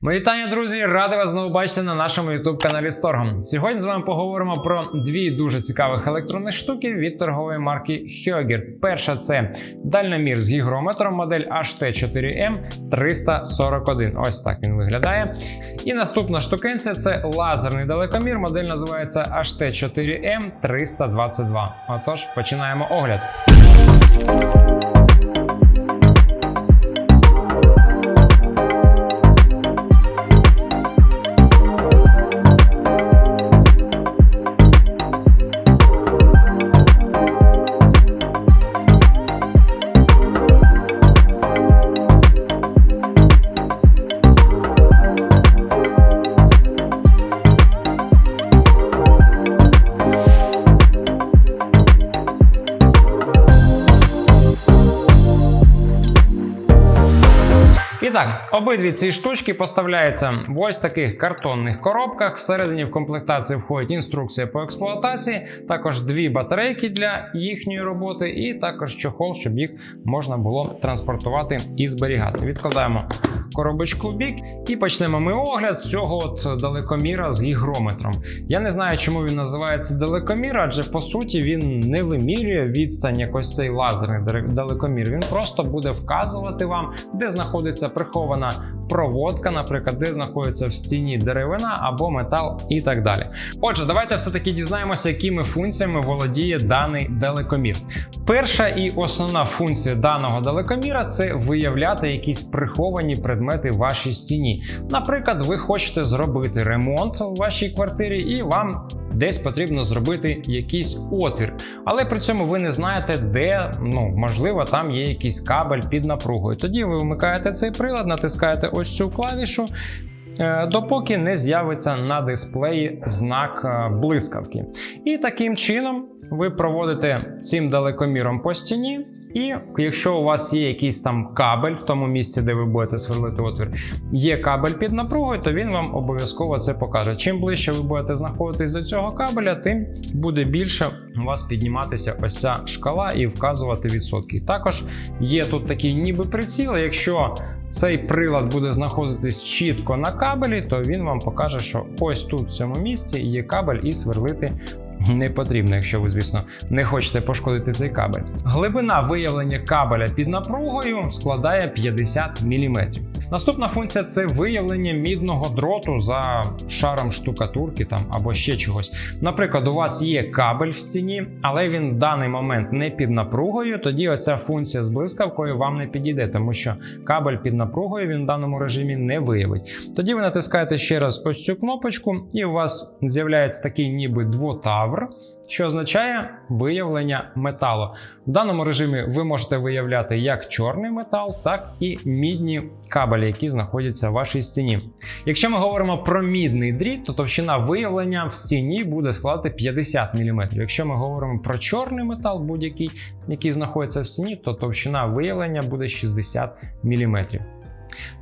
Мої вітання, друзі! Радий вас знову бачити на нашому youtube каналі з торгом. Сьогодні з вами поговоримо про дві дуже цікавих електронних штуки від торгової марки Hyoger. Перша це дальномір з гігрометром, модель HT4M 341. Ось так він виглядає. І наступна штукенція це лазерний далекомір. Модель називається HT4M 322. Отож, починаємо огляд. І так, обидві ці штучки поставляються в ось таких картонних коробках. Всередині в комплектації входить інструкція по експлуатації, також дві батарейки для їхньої роботи, і також чохол, щоб їх можна було транспортувати і зберігати. Відкладаємо коробочку в бік і почнемо ми огляд з цього от далекоміра з гігрометром. Я не знаю, чому він називається далекомір, адже по суті він не вимірює відстань якось цей лазерний далекомір. Він просто буде вказувати вам, де знаходиться прихована проводка, наприклад, де знаходиться в стіні деревина або метал і так далі. Отже, давайте все-таки дізнаємося, якими функціями володіє даний далекомір. Перша і основна функція даного далекоміра це виявляти якісь приховані предмети в вашій стіні. Наприклад, ви хочете зробити ремонт у вашій квартирі, і вам десь потрібно зробити якийсь отвір. Але при цьому ви не знаєте, де ну можливо там є якийсь кабель під напругою. Тоді ви вмикаєте цей прилад, натискаєте ось цю клавішу. е, Допоки не з'явиться на дисплеї знак е, блискавки. І таким чином ви проводите цим далекоміром по стіні, і якщо у вас є якийсь там кабель в тому місці, де ви будете сверлити отвір, є кабель під напругою, то він вам обов'язково це покаже. Чим ближче ви будете знаходитись до цього кабеля, тим буде більше у вас підніматися ось ця шкала і вказувати відсотки. Також є тут такий ніби приціл. Якщо цей прилад буде знаходитись чітко на кабелі, то він вам покаже, що ось тут в цьому місці є кабель і сверлити не потрібно, якщо ви, звісно, не хочете пошкодити цей кабель. Глибина виявлення кабеля під напругою складає 50 мм. Наступна функція це виявлення мідного дроту за шаром штукатурки там або ще чогось. Наприклад, у вас є кабель в стіні, але він в даний момент не під напругою. Тоді оця функція з блискавкою вам не підійде, тому що кабель під напругою він в даному режимі не виявить. Тоді ви натискаєте ще раз ось цю кнопочку, і у вас з'являється такий ніби двотавр, що означає виявлення металу. В даному режимі ви можете виявляти як чорний метал, так і мідні кабелі, які знаходяться в вашій стіні. Якщо ми говоримо про мідний дріт, то товщина виявлення в стіні буде складати 50 мм. Якщо ми говоримо про чорний метал, будь-який, який знаходиться в стіні, то товщина виявлення буде 60 мм.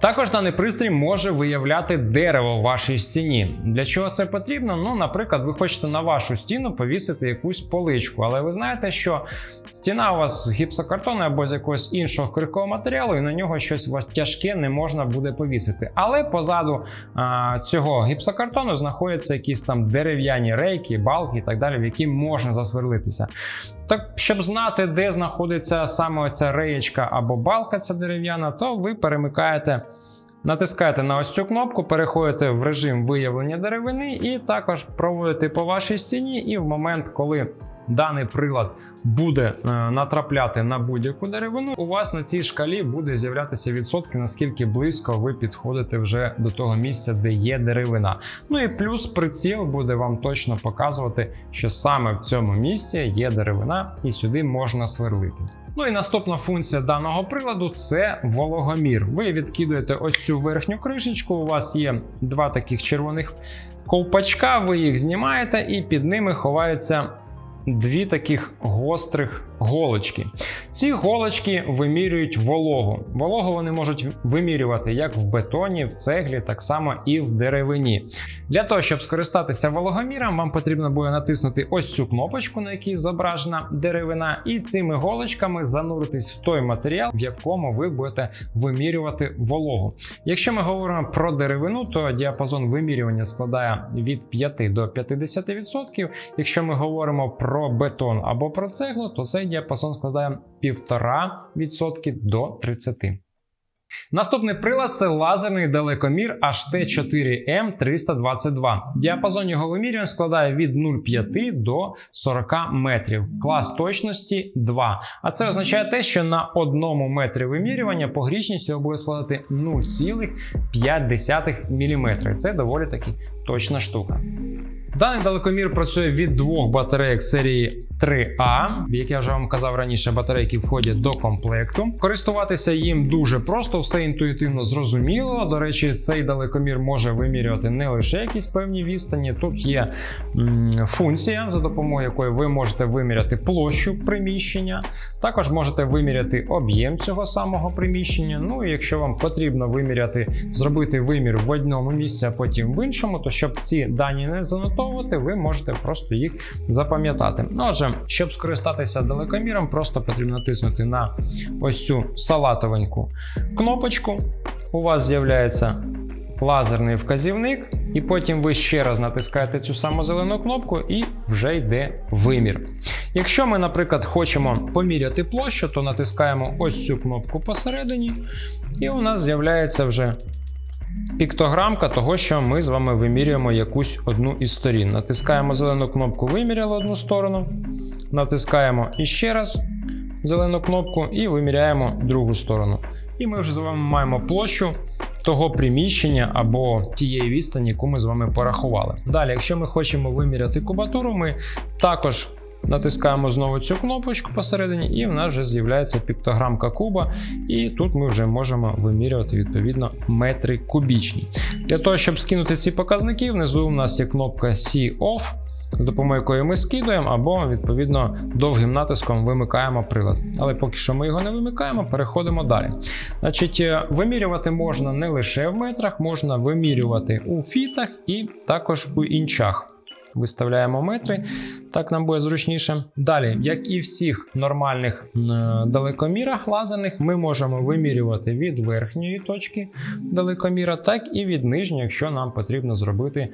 Також даний пристрій може виявляти дерево в вашій стіні. Для чого це потрібно? Ну, наприклад, ви хочете на вашу стіну повісити якусь поличку, але ви знаєте, що стіна у вас з гіпсокартону або з якогось іншого крихкого матеріалу, і на нього щось тяжке не можна буде повісити. Але позаду а, цього гіпсокартону знаходяться якісь там дерев'яні рейки, балки і так далі, в які можна засверлитися. Так, щоб знати, де знаходиться саме оця реєчка або балка ця дерев'яна, то ви перемикаєте, натискаєте на ось цю кнопку, переходите в режим виявлення деревини і також проводите по вашій стіні. І в момент, коли даний прилад буде е, натрапляти на будь-яку деревину, у вас на цій шкалі буде з'являтися відсотки, наскільки близько ви підходите вже до того місця, де є деревина. Ну і плюс приціл буде вам точно показувати, що саме в цьому місці є деревина, і сюди можна сверлити. Ну і наступна функція даного приладу це вологомір. Ви відкидуєте ось цю верхню кришечку. У вас є два таких червоних ковпачка, ви їх знімаєте, і під ними ховаються дві таких гострих голочки. Ці голочки вимірюють вологу. Вологу вони можуть вимірювати як в бетоні, в цеглі, так само і в деревині. Для того, щоб скористатися вологоміром, вам потрібно буде натиснути ось цю кнопочку, на якій зображена деревина, і цими голочками зануритись в той матеріал, в якому ви будете вимірювати вологу. Якщо ми говоримо про деревину, то діапазон вимірювання складає від 5 до 50%. Якщо ми говоримо про бетон або про цеглу, то цей діапазон складає 1,5% до 30%. Наступний прилад це лазерний далекомір HT4M322. Діапазон його вимірювань складає від 0,5 до 40 метрів. Клас точності 2. А це означає те, що на одному метрі вимірювання погрічність його буде складати 0,5 мм. Це доволі таки точна штука. Даний далекомір працює від двох батарейок серії 3А, як я вже вам казав раніше, батарейки входять до комплекту. Користуватися їм дуже просто, все інтуїтивно зрозуміло. До речі, цей далекомір може вимірювати не лише якісь певні відстані. Тут є функція, за допомогою якої ви можете виміряти площу приміщення. Також можете виміряти об'єм цього самого приміщення. Ну і якщо вам потрібно виміряти, зробити вимір в одному місці, а потім в іншому, то щоб ці дані не занотовувати, ви можете просто їх запам'ятати. Ну, Отже, щоб скористатися далекоміром, просто потрібно натиснути на ось цю салатовеньку кнопочку. У вас з'являється лазерний вказівник, і потім ви ще раз натискаєте цю саму зелену кнопку, і вже йде вимір. Якщо ми, наприклад, хочемо поміряти площу, то натискаємо ось цю кнопку посередині, і у нас з'являється вже піктограмка того, що ми з вами вимірюємо якусь одну із сторін. Натискаємо зелену кнопку Виміряли одну сторону. Натискаємо іще раз зелену кнопку і виміряємо другу сторону. І ми вже з вами маємо площу того приміщення або тієї відстані, яку ми з вами порахували. Далі, якщо ми хочемо виміряти кубатуру, ми також натискаємо знову цю кнопочку посередині, і в нас вже з'являється піктограмка куба. І тут ми вже можемо вимірювати відповідно метри кубічні. Для того, щоб скинути ці показники, внизу у нас є кнопка See Off. За допомогою якої ми скидуємо, або відповідно довгим натиском вимикаємо прилад. Але поки що ми його не вимикаємо, переходимо далі. Значить, е, вимірювати можна не лише в метрах, можна вимірювати у фітах і також у інчах. Виставляємо метри, так нам буде зручніше. Далі, як і всіх нормальних е, далекомірах лазерних, ми можемо вимірювати від верхньої точки далекоміра, так і від нижньої, якщо нам потрібно зробити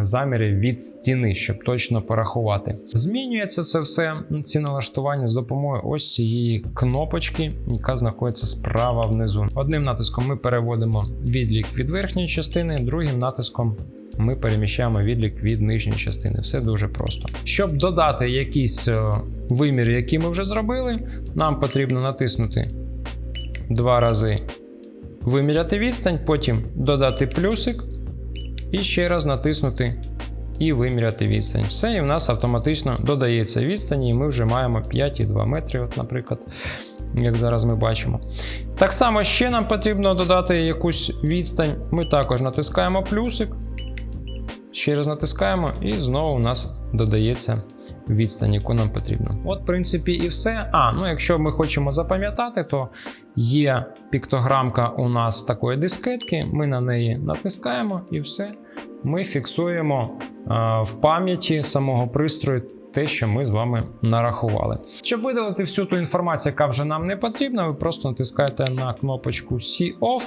заміри від стіни, щоб точно порахувати. Змінюється це все, ці налаштування з допомогою ось цієї кнопочки, яка знаходиться справа внизу. Одним натиском ми переводимо відлік від верхньої частини, другим натиском ми переміщаємо відлік від нижньої частини. Все дуже просто. Щоб додати якісь е, виміри, які ми вже зробили, нам потрібно натиснути два рази виміряти відстань, потім додати плюсик і ще раз натиснути і виміряти відстань. Все, і в нас автоматично додається відстань, і ми вже маємо 5,2 метри, от, наприклад, як зараз ми бачимо. Так само ще нам потрібно додати якусь відстань. Ми також натискаємо плюсик. Ще раз натискаємо, і знову у нас додається відстань, яку нам потрібно. От, в принципі, і все. А, ну якщо ми хочемо запам'ятати, то є піктограмка у нас такої дискетки. Ми на неї натискаємо і все. Ми фіксуємо е, в пам'яті самого пристрою. Те, що ми з вами нарахували. Щоб видалити всю ту інформацію, яка вже нам не потрібна, ви просто натискаєте на кнопочку See Off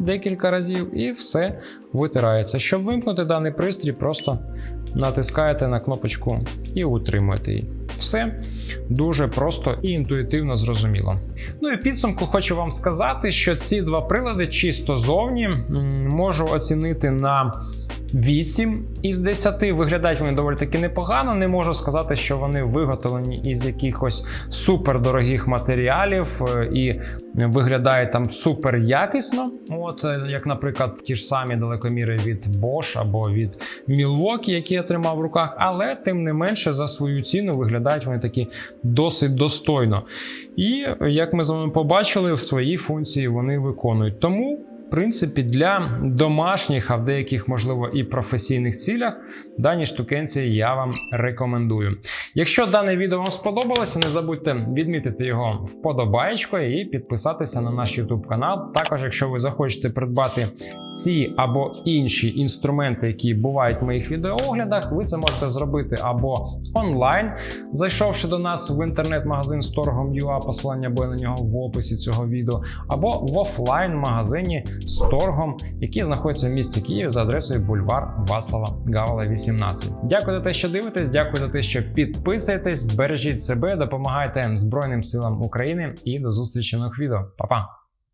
декілька разів, і все витирається. Щоб вимкнути даний пристрій, просто натискаєте на кнопочку і утримуєте її. Все дуже просто і інтуїтивно зрозуміло. Ну і підсумку хочу вам сказати, що ці два прилади чисто зовні можу оцінити на 8 із 10 виглядають вони доволі таки непогано. Не можу сказати, що вони виготовлені із якихось супердорогих матеріалів е, і виглядають там супер якісно. От е, як, наприклад, ті ж самі далекоміри від Bosch або від Milwaukee, які я тримав в руках, але тим не менше за свою ціну виглядають вони такі досить достойно. І як ми з вами побачили, в своїй функції вони виконують. Тому принципі, для домашніх, а в деяких, можливо, і професійних цілях дані штукенці я вам рекомендую. Якщо дане відео вам сподобалося, не забудьте відмітити його вподобайкою і підписатися на наш YouTube канал. Також, якщо ви захочете придбати ці або інші інструменти, які бувають в моїх відеооглядах, ви це можете зробити або онлайн, зайшовши до нас в інтернет-магазин з торгом UA, посилання буде на нього в описі цього відео, або в офлайн-магазині з торгом, який знаходиться в місті Київ за адресою бульвар Васлава Гавала, 18. Дякую за те, що дивитесь. Дякую за те, що підписуєтесь, бережіть себе, допомагайте Збройним силам України і до зустрічі нових відео. Па-па!